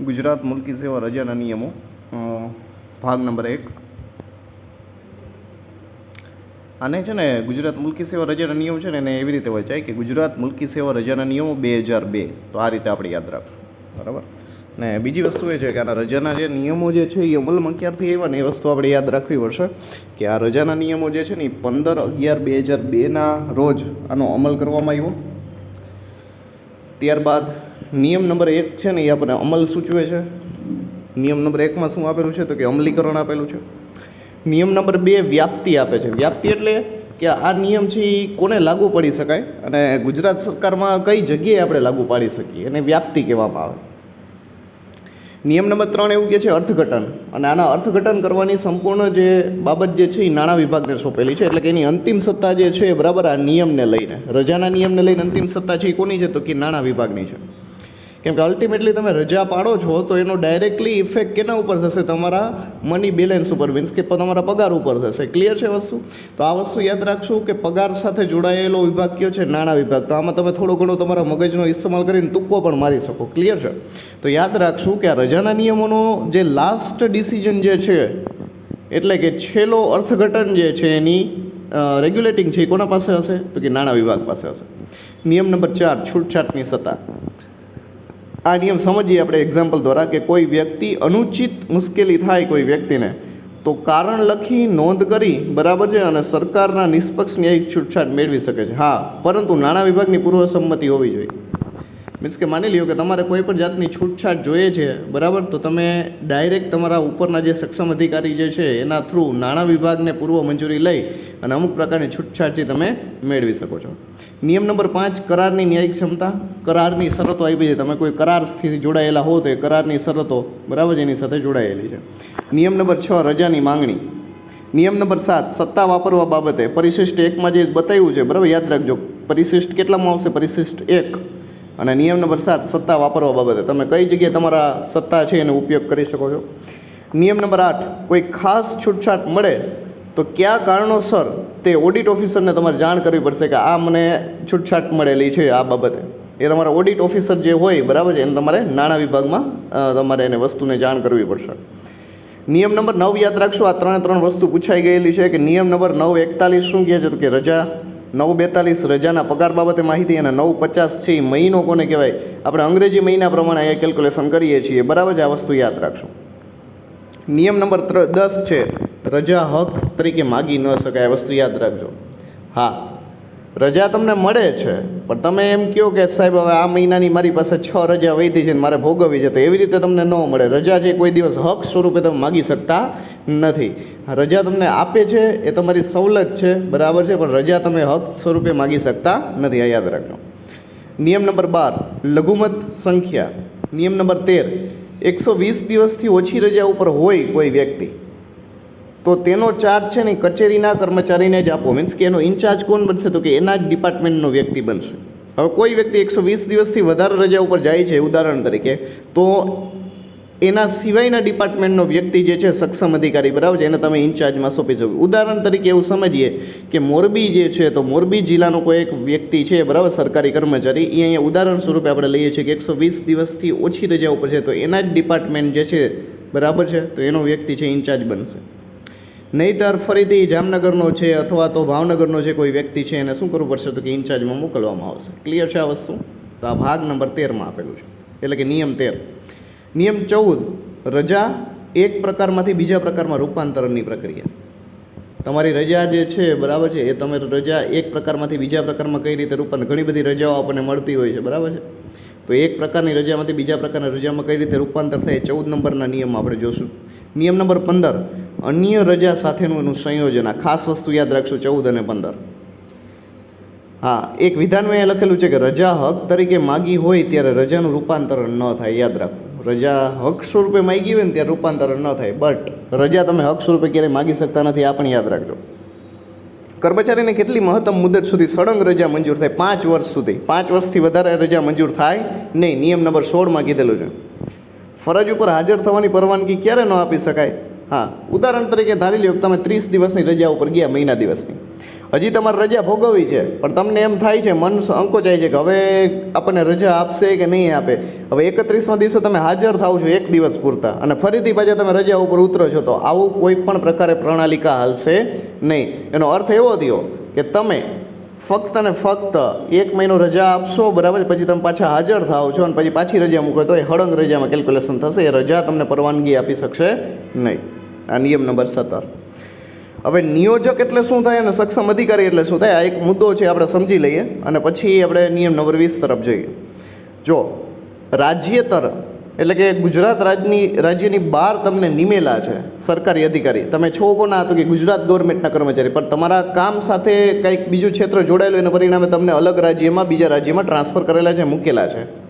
ગુજરાત મુલકી સેવા રજાના નિયમો ભાગ નંબર એક. આને છે ને ગુજરાત મુલકી સેવા રજાના નિયમ છે ને એને એવી રીતે વચાય કે ગુજરાત મુલકી સેવા રજાના નિયમો બે હજાર બે. તો આ રીતે આપણે યાદ રાખશું. બરાબર? ને બીજી વસ્તુ એ છે કે આના રજાના જે નિયમો જે છે એ અમલમાં ક્યારથી આવ્યા ને એ વસ્તુ આપણે યાદ રાખવી પડશે કે આ રજાના નિયમો જે છે ને એ પંદર અગિયાર બે હજાર બેના રોજ આનો અમલ કરવામાં આવ્યો. ત્યારબાદ નિયમ નંબર એક છે ને એ આપણને અમલ સૂચવે છે. નિયમ નંબર એકમાં શું આપેલું છે તો કે અમલીકરણ આપેલું છે. નિયમ નંબર બે વ્યાપ્તિ આપે છે. વ્યાપ્તિ એટલે કે આ નિયમ છે એ કોને લાગુ પડી શકાય અને ગુજરાત સરકારમાં કઈ જગ્યાએ આપણે લાગુ પાડી શકીએ? એને વ્યાપ્તિ કહેવામાં આવે. નિયમ નંબર ત્રણ એવું કહે છે અર્થઘટન. અને આના અર્થઘટન કરવાની સંપૂર્ણ જે બાબત જે છે એ નાણાં વિભાગને સોંપેલી છે. એટલે કે એની અંતિમ સત્તા જે છે બરાબર આ નિયમને લઈને, રજાના નિયમને લઈને અંતિમ સત્તા છે એ કોની છે? તો કે નાણાં વિભાગની છે. કેમ કે અલ્ટિમેટલી તમે રજા પાડો છો, તો એનો ડાયરેક્ટલી ઇફેક્ટ કેના ઉપર થશે? તમારા મની બેલેન્સ ઉપર મીન્સ કે તમારા પગાર ઉપર થશે. ક્લિયર છે વસ્તુ? તો આ વસ્તુ યાદ રાખશું કે પગાર સાથે જોડાયેલો વિભાગ કયો છે? નાણાં વિભાગ. તો આમાં તમે થોડો ઘણો તમારા મગજનો ઇસ્તેમાલ કરીને તુક્કો પણ મારી શકો. ક્લિયર છે? તો યાદ રાખશું કે આ રજાના નિયમોનો જે લાસ્ટ ડિસિઝન જે છે, એટલે કે છેલ્લો અર્થઘટન જે છે એની રેગ્યુલેટિંગ છે એ કોના પાસે હશે? તો કે નાણાં વિભાગ પાસે હશે. નિયમ નંબર ચાર, છૂટછાટની સત્તા. આ નિયમ સમજીએ આપણે એક્ઝામ્પલ દ્વારા કે કોઈ વ્યક્તિ અનુચિત મુશ્કેલી થાય કોઈ વ્યક્તિને, તો કારણ લખી નોંધ કરી, બરાબર છે, અને સરકારના નિષ્પક્ષ ન્યાયિક છૂટછાટ મેળવી શકે છે. હા, પરંતુ નાણાં વિભાગની પૂર્વસંમતિ હોવી જોઈએ. મીન્સ કે માની લ્યો કે તમારે કોઈ પણ જાતની છૂટછાટ જોઈએ છે, બરાબર? તો તમે ડાયરેક્ટ તમારા ઉપરના જે સક્ષમ અધિકારી જે છે, એના થ્રુ નાણાં વિભાગને પૂર્વ મંજૂરી લઈ અને અમુક પ્રકારની છૂટછાટ જે તમે મેળવી શકો છો. નિયમ નંબર પાંચ, કરારની ન્યાયિક ક્ષમતા. કરારની શરતો આવી છે. તમે કોઈ કરારથી જોડાયેલા હો તો એ કરારની શરતો, બરાબર એની સાથે જોડાયેલી છે. નિયમ નંબર છ, રજાની માંગણી. નિયમ નંબર સાત, સત્તા વાપરવા બાબતે પરિશિષ્ટ એકમાં જે બતાવ્યું છે, બરાબર, યાદ રાખજો. પરિશિષ્ટ કેટલામાં આવશે? પરિશિષ્ટ એક. અને નિયમ નંબર સાત, સત્તા વાપરવા બાબતે. તમે કઈ જગ્યાએ તમારા સત્તા છે એનો ઉપયોગ કરી શકો છો? નિયમ નંબર આઠ, કોઈ ખાસ છૂટછાટ મળે તો કયા કારણોસર તે ઓડિટ ઓફિસરને તમારે જાણ કરવી પડશે કે આ મને છૂટછાટ મળેલી છે આ બાબતે? એ તમારા ઓડિટ ઓફિસર જે હોય, બરાબર છે, એને તમારે નાણાં વિભાગમાં તમારે એને વસ્તુને જાણ કરવી પડશે. નિયમ નંબર નવ, યાદ રાખશો, આ ત્રણે ત્રણ વસ્તુ પૂછાઈ ગયેલી છે કે નિયમ નંબર નવ, એકતાલીસ શું કહે છે? તો કે રજા. નવ બેતાલીસ રજાના પગાર બાબતે માહિતી અને નવ પચાસ છે એ મહિનો કોને કહેવાય? આપણે અંગ્રેજી મહિના પ્રમાણે અહીંયા કેલ્ક્યુલેશન કરીએ છીએ. બરાબર છે? આ વસ્તુ યાદ રાખશું. નિયમ નંબર દસ છે, રજા હક તરીકે માગી ન શકાય. આ વસ્તુ યાદ રાખજો. હા રજા તમને મળે છે, પણ તમે એમ કહો કે સાહેબ, હવે આ મહિનાની મારી પાસે છ રજા વૈધી છે ને મારે ભોગવવી છે, તો એવી રીતે તમને ન મળે. રજા છે કોઈ દિવસ હક સ્વરૂપે તમે માગી શકતા નથી. રજા તમને આપે છે, એ તમારી સવલત છે, બરાબર છે, પણ રજા તમે હક સ્વરૂપે માગી શકતા નથી, આ યાદ રાખજો. નિયમ નંબર બાર, લઘુમત સંખ્યા. નિયમ નંબર તેર, એકસો વીસ દિવસથી ઓછી રજા ઉપર હોય કોઈ વ્યક્તિ. તો તેનો ચાર્જ છે ને કચેરીના કર્મચારીને જ આપો. મીન્સ કે એનો ઇન્ચાર્જ કોણ બનશે? તો કે એના જ ડિપાર્ટમેન્ટનો વ્યક્તિ બનશે. હવે કોઈ વ્યક્તિ એકસો વીસ દિવસથી વધારે રજા ઉપર જાય છે, ઉદાહરણ તરીકે, તો એના સિવાયના ડિપાર્ટમેન્ટનો વ્યક્તિ જે છે, સક્ષમ અધિકારી બરાબર છે, એને તમે ઇન્ચાર્જમાં સોંપી શકો. ઉદાહરણ તરીકે એવું સમજીએ કે મોરબી જે છે, તો મોરબી જિલ્લાનો કોઈ એક વ્યક્તિ છે, બરાબર, સરકારી કર્મચારી એ અહીંયા ઉદાહરણ સ્વરૂપે આપણે લઈએ છીએ કે એકસો વીસ દિવસથી ઓછી રજા ઉપર છે, તો એના જ ડિપાર્ટમેન્ટ જે છે, બરાબર છે, તો એનો વ્યક્તિ છે ઇન્ચાર્જ બનશે. નહીતર ફરીથી જામનગરનો છે અથવા તો ભાવનગરનો જે કોઈ વ્યક્તિ છે એને શું કરવું પડશે તો કે ઇન્ચાર્જમાં મોકલવામાં આવશે. ક્લિયર છે આ વસ્તુ? તો આ ભાગ નંબર તેરમાં આપેલું છે. એટલે કે નિયમ તેર. નિયમ ચૌદ, રજા એક પ્રકારમાંથી બીજા પ્રકારમાં રૂપાંતરણની પ્રક્રિયા. તમારી રજા જે છે, બરાબર છે, એ તમે રજા એક પ્રકારમાંથી બીજા પ્રકારમાં કઈ રીતે રૂપાંતર, ઘણી બધી રજાઓ આપણને મળતી હોય છે, બરાબર છે? તો એક પ્રકારની રજામાંથી બીજા પ્રકારની રજામાં કઈ રીતે રૂપાંતર થાય ચૌદ નંબરના નિયમ આપણે જોશું. નિયમ નંબર પંદર અન્ય રજા સાથેનું એનું સંયોજન. આ ખાસ વસ્તુ યાદ રાખશું, ચૌદ અને પંદર. હા, એક વિધાનમાં એ લખેલું છે કે રજા હક તરીકે માગી હોય ત્યારે રજાનું રૂપાંતરણ ન થાય. યાદ રાખો. રજા હક સ્વરૂપે માગી હોય ને ત્યારે રૂપાંતરણ ન થાય. બટ રજા તમે હક સ્વરૂપે ક્યારેય માગી શકતા નથી, આ પણ યાદ રાખજો. કર્મચારીને કેટલી મહત્તમ મુદત સુધી સળંગ રજા મંજૂર થાય? પાંચ વર્ષ સુધી. પાંચ વર્ષથી વધારે રજા મંજૂર થાય નહીં. નિયમ નંબર સોળમાં કીધેલું છે. ફરજ ઉપર હાજર થવાની પરવાનગી ક્યારે ન આપી શકાય? હા, ઉદાહરણ તરીકે ધારી લ્યો કે તમે ત્રીસ દિવસની રજા ઉપર ગયા મહિના દિવસની. હજી તમારે રજા ભોગવવી છે, પણ તમને એમ થાય છે, મન અંકોચાય છે કે હવે આપણને રજા આપશે કે નહીં આપે? હવે એકત્રીસમાં દિવસે તમે હાજર થાવ છો એક દિવસ પૂરતા અને ફરીથી પાછા તમે રજા ઉપર ઉતરો છો, તો આવું કોઈ પણ પ્રકારે પ્રણાલિકા હાલશે નહીં. એનો અર્થ એવો થયો કે તમે ફક્ત ને ફક્ત એક મહિનો રજા આપશો, બરાબર? પછી તમે પાછા હાજર થાવ છો અને પછી પાછી રજા મૂકો, તો એ હળંગ રજામાં કેલ્ક્યુલેશન થશે, એ રજા તમને પરવાનગી આપી શકશે નહીં. આ નિયમ નંબર સત્તર. હવે નિયોજક એટલે શું થાય અને સક્ષમ અધિકારી એટલે શું થાય? આ એક મુદ્દો છે, આપણે સમજી લઈએ અને પછી આપણે નિયમ નંબર વીસ તરફ જઈએ. જો રાજ્યેતર એટલે કે ગુજરાત રાજ્યની રાજ્યની બહાર તમને નિમેલા છે, સરકારી અધિકારી. તમે છો કોના, તો કે ગુજરાત ગવર્મેન્ટના કર્મચારી. પણ તમારા કામ સાથે કંઈક બીજું ક્ષેત્ર જોડાયેલું એના પરિણામે તમને અલગ રાજ્યમાં, બીજા રાજ્યમાં ટ્રાન્સફર કરેલા છે, મૂકેલા છે.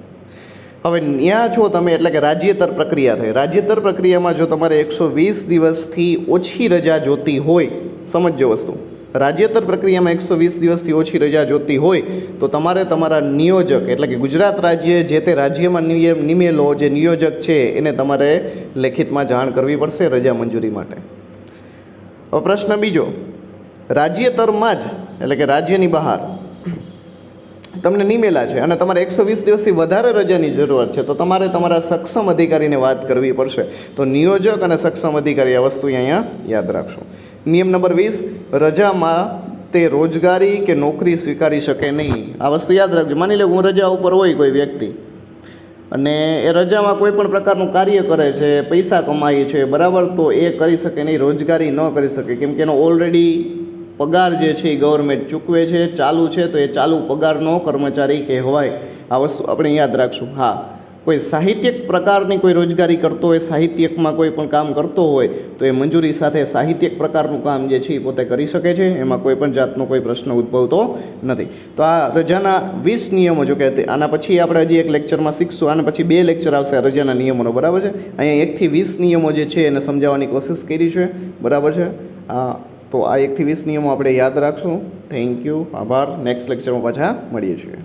હવે ત્યાં છો તમે એટલે કે રાજ્યેતર પ્રક્રિયા થઈ રાજ્યેતર પ્રક્રિયામાં જો તમારે એકસો વીસ દિવસથી ઓછી રજા જોતી હોય, સમજજો વસ્તુ. રાજ્યેતર પ્રક્રિયામાં એકસો વીસ દિવસથી ઓછી રજા જોતી હોય, તો તમારે તમારા નિયોજક એટલે કે ગુજરાત રાજ્ય જે તે રાજ્યમાં નિયમ નિમેલો જે નિયોજક છે, એને તમારે લેખિતમાં જાણ કરવી પડશે રજા મંજૂરી માટે. હવે પ્રશ્ન બીજો. રાજ્યેતરમાં જ, એટલે કે રાજ્યની બહાર તમને નિમેલા છે અને તમારે એકસો વીસ દિવસથી વધારે રજાની જરૂરત છે, તો તમારે તમારા સક્ષમ અધિકારીને વાત કરવી પડશે. તો નિયોજક અને સક્ષમ અધિકારી આ વસ્તુ અહીંયા યાદ રાખશો. નિયમ નંબર વીસ, રજામાં તે રોજગારી કે નોકરી સ્વીકારી શકે નહીં. આ વસ્તુ યાદ રાખજો. માની લો હું રજા ઉપર હોય કોઈ વ્યક્તિ, અને એ રજામાં કોઈ પણ પ્રકારનું કાર્ય કરે છે, પૈસા કમાય છે, બરાબર, તો એ કરી શકે નહીં, રોજગારી ન કરી શકે. કેમ કે એનો ઓલરેડી પગાર જે છે એ ગવર્મેન્ટ ચૂકવે છે, ચાલુ છે, તો એ ચાલુ પગારનો કર્મચારી કહેવાય. આ વસ્તુ આપણે યાદ રાખશું. હા, કોઈ સાહિત્યિક પ્રકારની કોઈ રોજગારી કરતો હોય, સાહિત્યકમાં કોઈ પણ કામ કરતો હોય, તો એ મંજૂરી સાથે સાહિત્યક પ્રકારનું કામ જે છે એ પોતે કરી શકે છે, એમાં કોઈ પણ જાતનો કોઈ પ્રશ્ન ઉદ્ભવતો નથી. તો આ રજાના વીસ નિયમો, જો કે આના પછી આપણે હજી એક લેક્ચરમાં શીખશું. આના પછી બે લેક્ચર આવશે રજાના નિયમોનો, બરાબર છે? અહીંયા એકથી વીસ નિયમો જે છે એને સમજાવવાની કોશિશ કરી છે. બરાબર છે? આ તો આ એકથી વીસ નિયમો આપણે યાદ રાખશું. થેન્ક યુ આભાર. નેક્સ્ટ લેક્ચરમાં પાછા મળીએ છીએ.